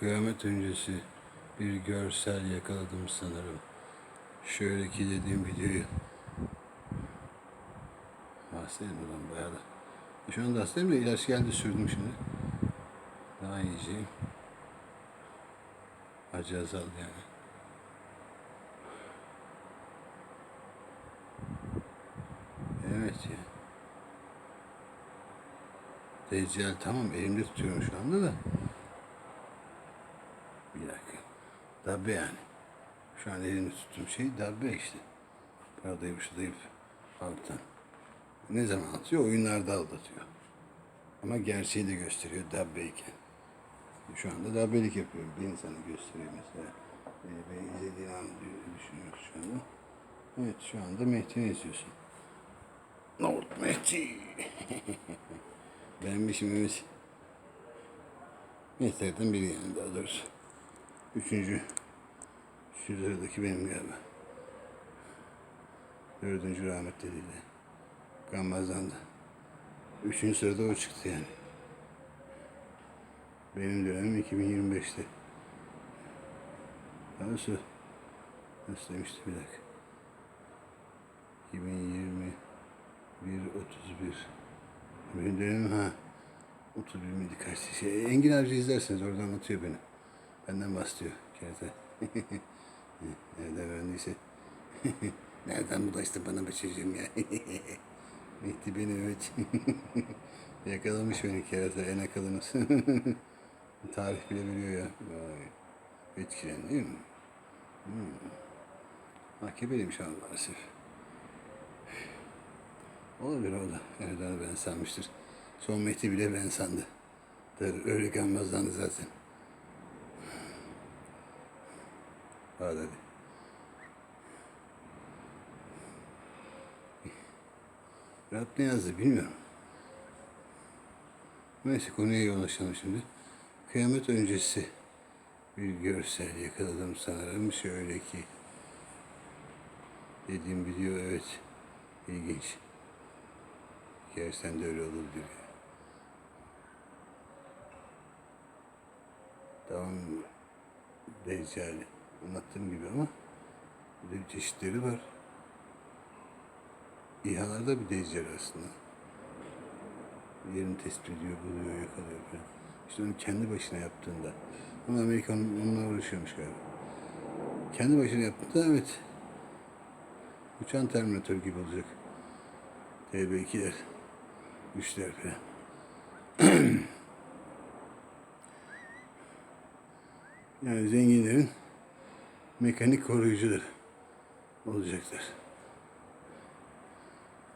Kıyamet öncesi bir görsel yakaladım sanırım. Şöyle ki dediğim videoyu. Hastayım ulan bayağı da. Şu anda hastayım da ilaç geldi sürdüm şimdi. Daha iyiceyim. Acı azaldı yani. Evet ya. Deccal tamam elimde tutuyorum şu anda da. Bir dakika. Dabbe yani. Şu an elimde tuttuğum şey dabbe işte. Paradayıp şuradayıp alttan. Ne zaman atıyor? Oyunlarda aldatıyor. Ama gerçeği de gösteriyor dabbeyken. Şu anda dabbelik yapıyorum. Bir insanı gösteriyor mesela. Beni, beni izlediğin an düşünüyoruz şu anda. Evet şu anda Mehdi'ni izliyorsun. Nohut Mehdi. Beğenmişim Ümit. Mehter'den biri yani daha doğrusu. Üçüncü. Şu sıradaki benim galiba. Dördüncü rahmetli değil. Gammaz'dan da. Üçüncü sırada o çıktı yani. Benim dönemim 2025'te. Nasıl? Nasıl demişti bir dakika. 2021 31 Benim dönemim ha 31 miydi kaçtı şey. Engin Avcı izlerseniz oradan anlatıyor beni. Benden bahsediyor kerete. Nereden öğrendiyse. Nereden bulaştı bana be çocuğum ya. Mehdi beni evet. Yakalamış beni kerata en akıllınız. Tarih bile biliyor ya. Vay. Etkilen değil mi? Hmm. AKP'liyim şu an maalesef. Olabilir o da. Abi ben sanmıştır. Son Mehdi bile ben sandı. Der, öyle kanmazlandı zaten. Hadi hadi. Rab ne yazdı bilmiyorum. Neyse konuya yoğunlaşalım şimdi. Kıyamet öncesi bir görsel yakaladım sanırım. Şöyle ki dediğim video evet ilginç. Gerçekten de öyle olabilir. Tamam Deccal anlattığım gibi ama bir de çeşitleri var. İHA'larda bir Deccal aslında. Yerini tespit ediyor, buluyor, yakalıyor falan. İşte onu kendi başına yaptığında. Ama Amerika onunla uğraşıyormuş galiba. Kendi başına yaptığında evet. Uçan Terminator gibi olacak. TB2'ler. Güçler falan. yani zenginlerin mekanik koruyucuları olacaklar.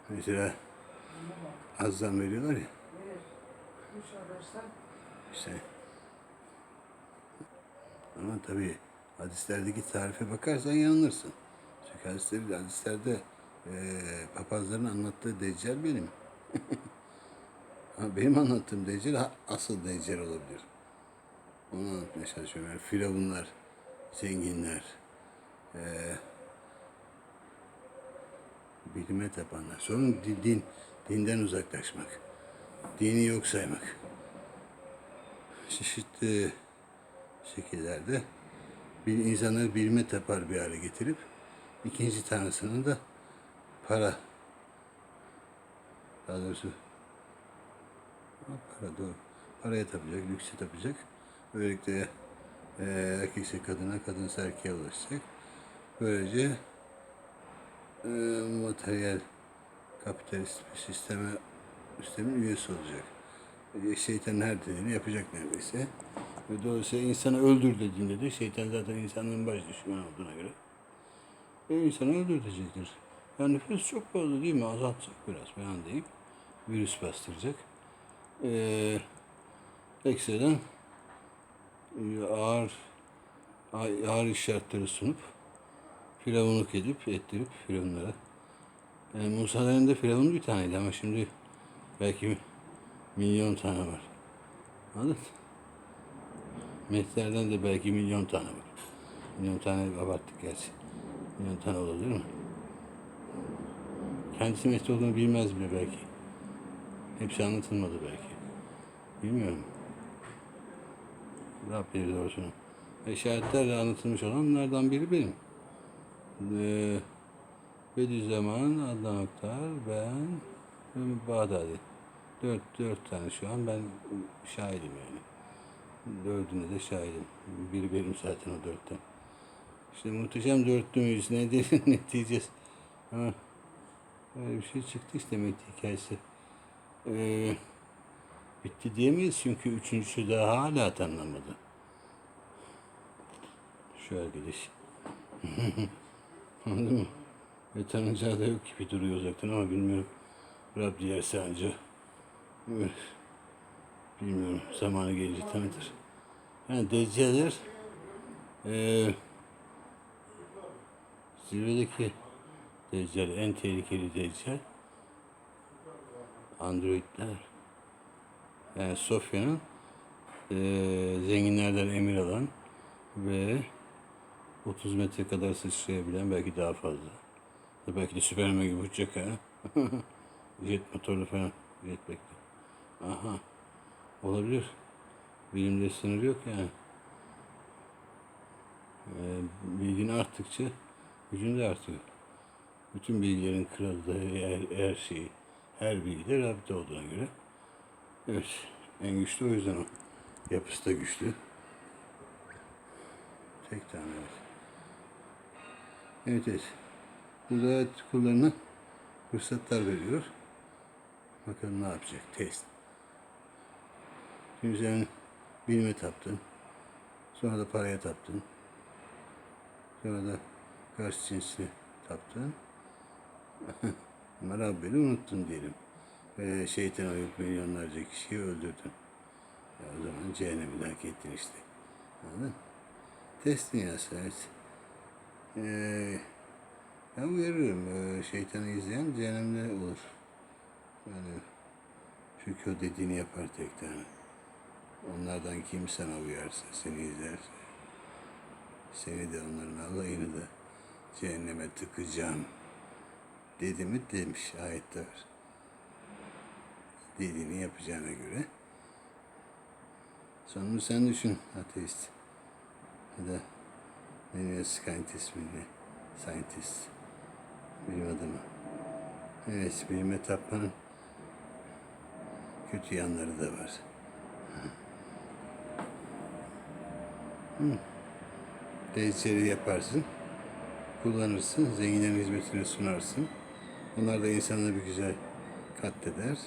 Mesela azdan veriyorlar ya. İşte. Ama tabii hadislerdeki tarife bakarsan yanılırsın. Çünkü hadislerde, hadislerde eee papazların anlattığı deccal benim. Benim anlattığım deccal asıl deccal olabilir. Onu anlatmaya çalışıyorum. Yani firavunlar, zenginler, eee bilime tapanlar. Sorun di- din, dinden uzaklaşmak. Dini yok saymak. Çeşitli şekillerde bir insanları bilime tapar bir hale getirip ikinci tanrısının da para daha doğrusu para doğru. Paraya tapacak, lükse tapacak. Böylelikle e, erkekse kadına, kadınsa erkeğe ulaşacak. Böylece e, materyal kapitalist bir sisteme sistemin üyesi olacak. E, şeytanın her dediğini yapacak neredeyse. Ve dolayısıyla insanı öldür dediğinde de şeytan zaten insanın baş düşmanı olduğuna göre e, insanı öldürecektir. Yani nüfus çok fazla değil mi? Azaltacak biraz falan deyip virüs bastıracak. Ee, ekstradan ağır ağır işaretleri sunup firavunluk edip ettirip firavunlara. Yani Musa döneminde firavun bir taneydi ama şimdi belki milyon tane var. Anladın? mı? Mehdilerden de belki milyon tane var. Milyon tane abarttık gerçi. Milyon tane olabilir mi? Kendisi Mehdi olduğunu bilmez bile belki. Hepsi anlatılmadı belki. Bilmiyorum. Rabbi doğrusunu. İşaretlerle anlatılmış olanlardan biri benim. Ee, Bediüzzaman, Adnan Oktar, ben ve Bağdadi. Dört, dört tane şu an ben şahidim yani. Dördüne de şahidim. Biri benim zaten o dörtten. İşte muhteşem dörtlü müyüz nedir ne diyeceğiz. Ama öyle bir şey çıktı işte Mehdi hikayesi. Ee, bitti diyemeyiz çünkü üçüncüsü daha hala tanınamadı. Şu arkadaş. Anladın mı? Ve tanınacağı da yok gibi duruyor uzaktan ama bilmiyorum. Rab dilerse anca. Bilmiyorum. Zamanı gelince tanıtır. Yani Deccal'ler eee zirvedeki Deccal, en tehlikeli Deccal Androidler. Yani Sofya'nın eee zenginlerden emir alan ve 30 metre kadar sıçrayabilen belki daha fazla. Belki de Süpermen gibi uçacak ha. Jet motorlu falan. Jetpack'li. Aha. Olabilir. Bilimde sınır yok yani. Ee, bilgin arttıkça gücün de artıyor. Bütün bilgilerin kralı da her, her şeyi, her bilgi de Rab'de olduğuna göre. Evet, en güçlü o yüzden o. Yapısı da güçlü. Tek tane evet. Evet evet. Burada kullarına fırsatlar veriyor. Bakalım ne yapacak test. Şimdi sen bilime taptın. Sonra da paraya taptın. Sonra da karşı cinsli taptın. Ama Rabbini unuttun diyelim. Ve şeytan uyup milyonlarca kişiyi öldürdün. Ya o zaman cehennemi de hak ettin işte. Anladın? Test dünyası evet. Ee, ben uyarıyorum. Ee, şeytanı izleyen cehennemde olur. Yani çünkü o dediğini yapar tek tane. Onlardan kim sana uyarsa, seni izlerse, seni de onların alayını da cehenneme tıkacağım. Dedi mi demiş ayette var. Dediğini yapacağına göre. Sonra sen düşün ateist. Ya da ne diyor scientist miydi? Scientist. Bilim adamı. Evet, bilime tapmanın kötü yanları da var. Değişleri yaparsın, kullanırsın, zenginlerin hizmetine sunarsın. Onlar da insanı bir güzel katleder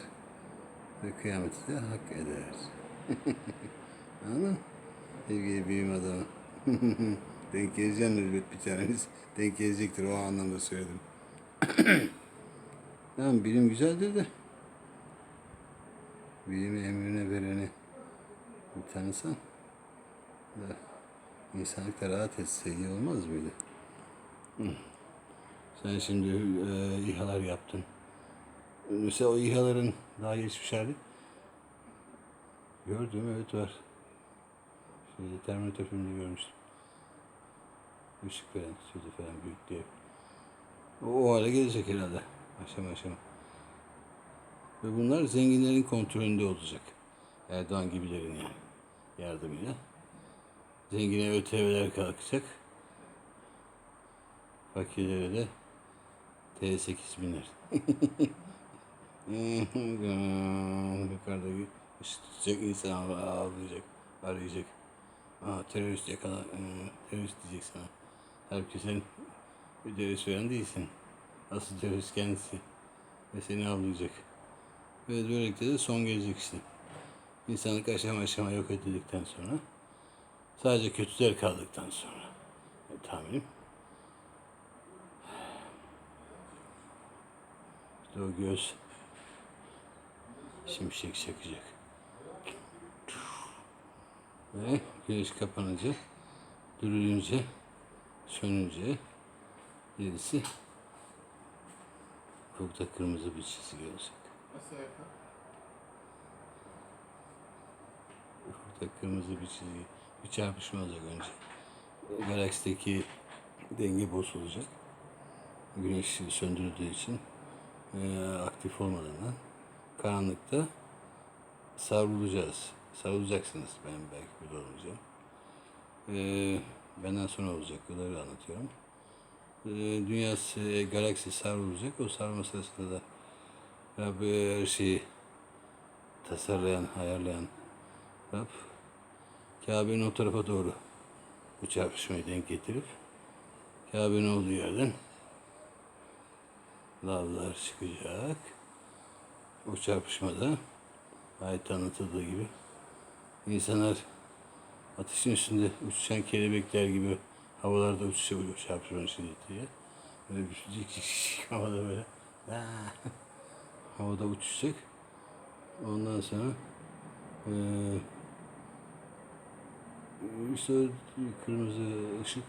ve kıyameti de hak eder. Anladın mı? Sevgili bilim adamı. Denk geleceksin elbet bir taneniz. Denk gelecektir o anlamda söyledim. Tamam bilim güzeldir de bilimi emrine vereni bir tanısan da insanlık da rahat etse iyi olmaz mıydı? Sen şimdi e, İHA'lar yaptın. Mesela o İHA'ların daha geçmiş hali gördüm evet var. Şeyde Terminator filminde görmüştüm. Işık veren, sözü falan büyük diye. O, o hale gelecek herhalde. Aşama aşama. Ve bunlar zenginlerin kontrolünde olacak. Erdoğan gibilerin yani. Yardımıyla. Zengine ÖTV'ler kalkacak. Fakirlere de T8 biner. Yukarıda ışık tutacak insan ağlayacak, arayacak. Aa terörist yakala, ee, terörist diyecek sana. Sen bir terörist veren değilsin. Asıl terörist kendisi. Ve seni avlayacak. Ve böylelikle de son gelecek işte. İnsanlık aşama aşama yok edildikten sonra. Sadece kötüler kaldıktan sonra. E, tahminim. İşte o göz şimşek çakacak. Ve güneş kapanınca, dürülünce, sönünce gerisi ufukta kırmızı bir çizgi olacak. Ufukta kırmızı bir çizgi. Bir çarpışma olacak önce. Galaksideki denge bozulacak. Güneş söndürüldüğü için eee, aktif olmadığından karanlıkta savrulacağız. sarılacaksınız. Ben belki burada olmayacağım. Ee, benden sonra olacak. Bunları anlatıyorum. Ee, dünya, e, galaksi savrulacak. O sarma sırasında da Rabbi her şeyi tasarlayan, ayarlayan Rab Kabe'nin o tarafa doğru bu çarpışmayı denk getirip Kabe'nin olduğu yerden lavlar çıkacak. O çarpışmada ayet anlatıldığı gibi insanlar ateşin üstünde uçuşan kelebekler gibi havalarda uçuşa uçuyor çarpışmanın şiddetiyle. Böyle bir cik havada böyle havada uçuşacak. Ondan sonra eee işte kırmızı ışık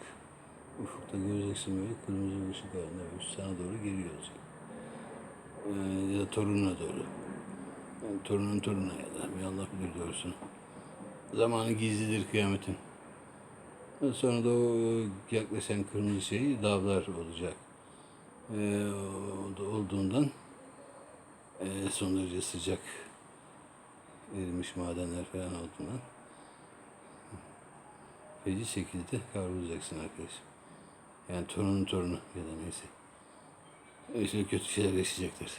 ufukta göreceksin böyle kırmızı ışık halinde sana doğru geliyor olacak. Ee, ya da torununa doğru. Yani torunun torununa ya da bir Allah bilir doğrusunu. Zamanı gizlidir kıyametin. Sonra da o yaklaşan kırmızı şey dağlar olacak. Da olduğundan e, son derece sıcak erimiş madenler falan olduğundan feci şekilde kavrulacaksın arkadaşım. Yani torunun torunu ya da neyse. İşte kötü şeyler yaşayacaklar.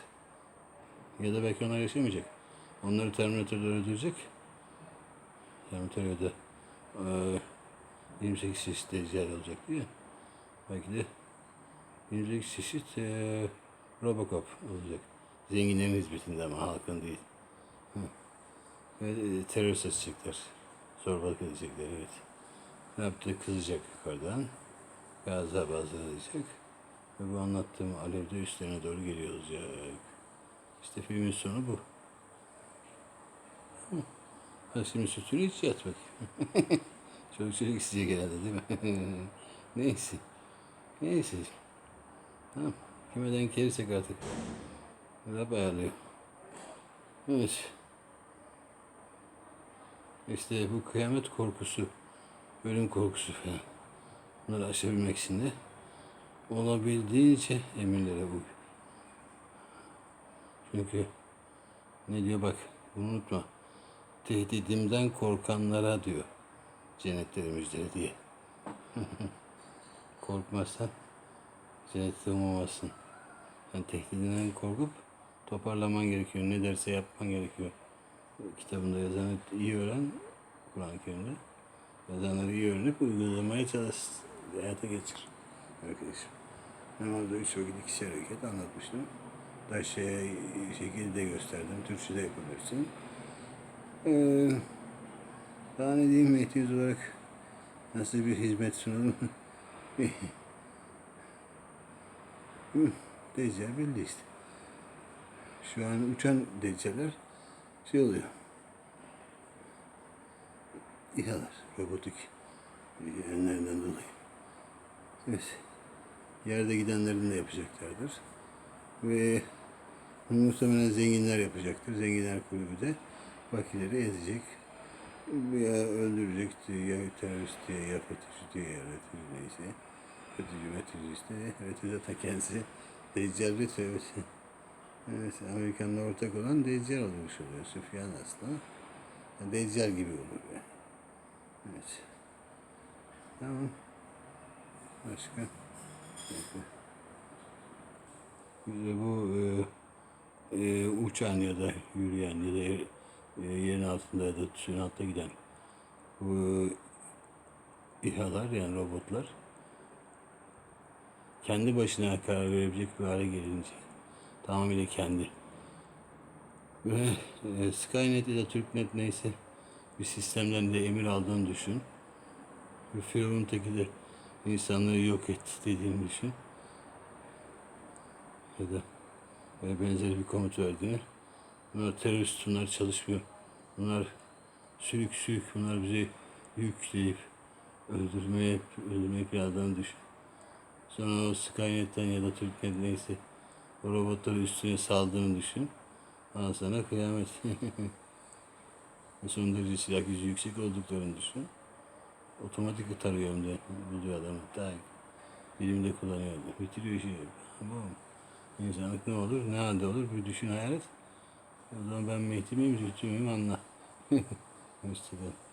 Ya da belki onlar yaşamayacak. Onları Terminator'lar öldürecek. Terminator'da eee 28 çeşit deccal olacak diye. Belki de 28 çeşit eee Robocop olacak. Zenginlerin hizmetinde ama halkın değil. Ve e, terör saçacaklar. Zorbalık edecekler evet. Ne yaptı? Kızacak yukarıdan. Gazla bazılayacak. Ve bu anlattığım alev de üstlerine doğru geliyor olacak. İşte filmin sonu bu. Ha şimdi sütünü iç yat bakayım. Çocuk çocuk isteyecek herhalde değil mi? Neyse. Neyse. Tamam. Kime denk gelirsek artık. Rab ayarlıyor. Evet. İşte bu kıyamet korkusu, ölüm korkusu falan. Bunları aşabilmek için de olabildiğince emirlere uy. Çünkü ne diyor bak unutma. Tehdidimden korkanlara diyor cennetleri müjdele diye. Korkmazsan cennette umamazsın. Yani tehdidinden korkup toparlaman gerekiyor. Ne derse yapman gerekiyor. Kitabında yazanı iyi öğren, Kur'an-ı Kerim'de. Yazanları iyi öğrenip uygulamaya çalış, hayata geçir. Arkadaşım. Namazda üç vakit ikisi hareket anlatmıştım. Da şey, şekilde de gösterdim. Türkçe de yapabilirsin. Ee, daha ne diyeyim Mehdi'yiz olarak nasıl bir hizmet sunalım? Deccal belli işte. Şu an uçan deccaller şey oluyor. İHA'lar, robotik yönlerinden dolayı. Evet. Yerde gidenlerin de yapacaklardır. Ve muhtemelen zenginler yapacaktır. Zenginler kulübü de fakirleri ezecek. Ya öldürecek ya terörist diye, ya FETÖ'cü diye, ya FETÖ'cü neyse. FETÖ'cü, FETÖ'cü işte. FETÖ zaten kendisi Deccal ve evet. Evet, Amerikan'la ortak olan Deccal olmuş oluyor. Süfyan aslında. Deccal gibi olur yani. Evet. Tamam. Başka? Bir bu e, e, uçan ya da yürüyen ya da e, yerin altında ya da suyun altında giden bu İHA'lar yani robotlar kendi başına karar verebilecek bir hale gelince tamamıyla kendi ve e, Skynet ya da Türknet neyse bir sistemden de emir aldığını düşün. Ve Firavun teki de insanlığı yok et dediğini düşün. Ya da e, benzeri bir komut verdiğini. Bunlar terörist, bunlar çalışmıyor. Bunlar sürük sürük, bunlar bize yükleyip öldürmeye, öldürmeyi planladığını düşün. Sonra o Skynet'ten ya da Türknet neyse o robotları üstüne saldığını düşün. Ondan sonra kıyamet. Son derece silah gücü yüksek olduklarını düşün. Otomatik tarıyor hem de buluyor adamı. Daha bilimde kullanıyor. Bitiriyor işi. Bu insanlık ne olur, ne halde olur bir düşün hayal et. O zaman ben Mehdi miyim, Zühtü müyüm anla. Hoşçakalın.